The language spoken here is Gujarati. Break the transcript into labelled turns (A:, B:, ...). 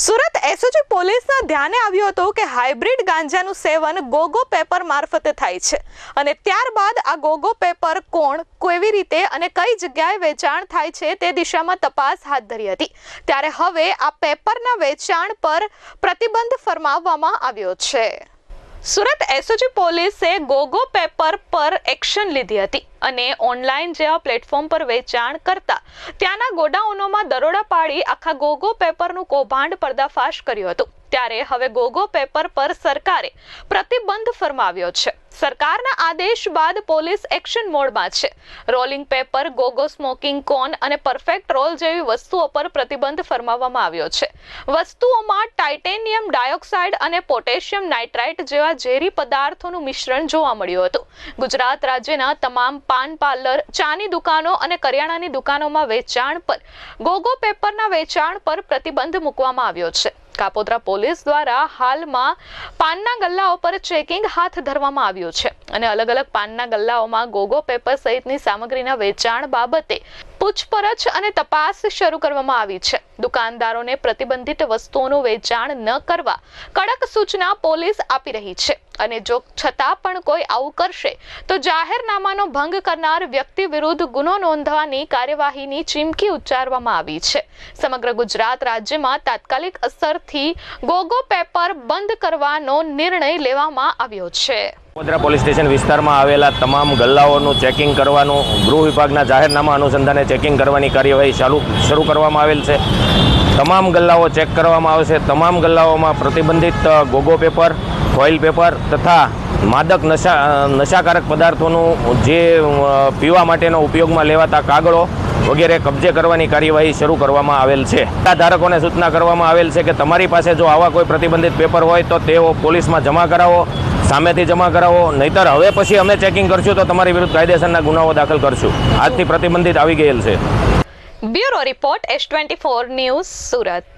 A: સુરત એસઓજી પોલીસના ધ્યાને આવ્યું હતું કે હાઇબ્રિડ ગાંજાનું સેવન ગોગો પેપર મારફતે થાય છે. અને ત્યારબાદ આ ગોગો પેપર કોણ, કેવી રીતે અને કઈ જગ્યાએ વેચાણ થાય છે તે દિશામાં તપાસ હાથ ધરી હતી. ત્યારે હવે આ પેપરના વેચાણ પર પ્રતિબંધ ફરમાવવામાં આવ્યો છે. સુરત એસઓજી પોલીસે ગોગો પેપર પર એક્શન લીધી હતી. અને ઓનલાઈન જેવા પ્લેટફોર્મ પર વેચાણ કરતા, ત્યાંના ગોડાઉનોમાં દરોડા પાડી આખા ગોગો પેપરનું કૌભાંડ પર્દાફાશ કર્યું હતું. ત્યારે હવે ગોગો પેપર પર સરકારે પ્રતિબંધ ફરમાવ્યો છે. સરકારના આદેશ બાદ પોલીસ એક્શન મોડમાં છે. Rolling paper, Gogo smoking cone અને પરફેક્ટ રોલ જેવી વસ્તુઓ પર પ્રતિબંધ ફરમાવવામાં આવ્યો છે. વસ્તુઓમાં ટાઇટેનિયમ ડાયોક્સાઇડ અને પોટેશિયમ નાઇટ્રાઇટ જેવા ઝેરી પદાર્થોનું મિશ્રણ જોવા મળ્યું હતું. ગુજરાત રાજ્યના તમામ પાન પાર્લર, ચાની દુકાનો અને કરિયાણાની દુકાનોમાં વેચાણ પર, ગોગો પેપરના વેચાણ પર પ્રતિબંધ મૂકવામાં આવ્યો છે. કાપોદ્રા પોલીસ દ્વારા હાલમાં પાનના ગલ્લાઓ પર ચેકિંગ હાથ ધરવામાં આવ્યું છે અને અલગ અલગ પાનના ગલ્લાઓમાં ગોગો પેપર સહિતની સામગ્રીના વેચાણ બાબતે પૂછપરછ અને તપાસ શરૂ કરવામાં આવી છે. દુકાનદારોને પ્રતિબંધિત વસ્તુઓનું વેચાણ ન કરવા કડક સૂચના પોલીસ આપી રહી છે. અને જો છતાં પણ કોઈ આવું કરશે, તો જાહેરનામાનો ભંગ કરનાર વ્યક્તિ વિરુદ્ધ ગુનો નોંધવાની કાર્યવાહીની ચીમકી ઉચ્ચારવામાં આવી છે. સમગ્ર ગુજરાત રાજ્યમાં તાત્કાલિક અસરથી ગોગો પેપર બંધ કરવાનો નિર્ણય લેવામાં આવ્યો છે.
B: વડોદરા પોલીસ સ્ટેશન વિસ્તારમાં આવેલા તમામ ગલ્લાઓનું ચેકિંગ કરવાનું, ગૃહ વિભાગના જાહેરનામા અનુસંધાને ચેકિંગ કરવાની કાર્યવાહી ચાલુ, શરૂ કરવામાં આવેલ છે. તમામ ગલ્લાઓ ચેક કરવામાં આવશે. તમામ ગલ્લાઓમાં પ્રતિબંધિત ગોગો પેપર ફોઇલ પેપર તથા માદક નશા નશાકારક પદાર્થોનું જે પીવા માટેનો ઉપયોગમાં લેવાતા કાગળો વગેરે કબજે કરવાની કાર્યવાહી શરૂ કરવામાં આવેલ છે. આ ધારકોને સૂચના કરવામાં આવેલ છે કે તમારી પાસે જો આવા કોઈ પ્રતિબંધિત પેપર હોય તો તેઓ પોલીસમાં જમા કરાવો, સામેથી જમા કરાવો, નહીતર હવે પછી અમે ચેકિંગ કરશું તો તમારી વિરુદ્ધ કાયદેસરના ગુનાઓ દાખલ કરશું. આજથી પ્રતિબંધિત આવી ગયેલ છે.
A: Bureau report, S twenty four news Surat.